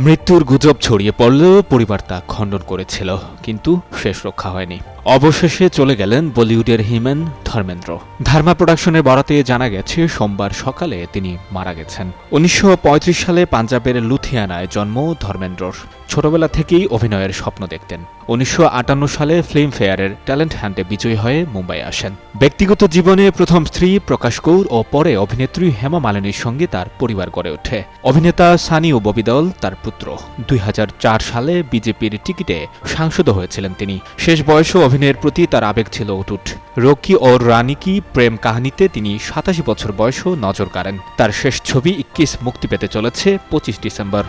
মৃত্যুর গুজব ছড়িয়ে পড়লেও পরিবার তা খণ্ডন করেছিল কিন্তু শেষ রক্ষা হয়নি। অবশেষে চলে গেলেন বলিউডের হিমেন ধর্মেন্দ্র। ধার্মা প্রোডাকশনের বরাতে জানা গেছে, সোমবার সকালে তিনি মারা গেছেন। উনিশশো সালে পাঞ্জাবের লুথিয়ানায় জন্ম ধর্মেন্দ্রর। ছোটবেলা থেকেই অভিনয়ের স্বপ্ন দেখতেন। উনিশশো সালে ফিল্মফেয়ারের ট্যালেন্ট হ্যান্ডে বিজয়ী হয়ে মুম্বাই আসেন। ব্যক্তিগত জীবনে প্রথম স্ত্রী প্রকাশ কৌর ও পরে অভিনেত্রী হেমা মালিনীর সঙ্গে তার পরিবার গড়ে ওঠে। অভিনেতা সানি ও ববিদল তার পুত্র। দুই হাজার চার সালে বিজেপির টিকিটে সাংসদ হয়েছিলেন তিনি। শেষ বয়সে অভিনয়ের প্রতি তার আবেগ ছিল অটুট। রকি ও রানিকি প্রেম কাহিনীতে তিনি সাতাশি বছর বয়সেও নজর কাড়েন। তার শেষ ছবি ইক্কিস মুক্তি পেতে চলেছে পঁচিশ ডিসেম্বর।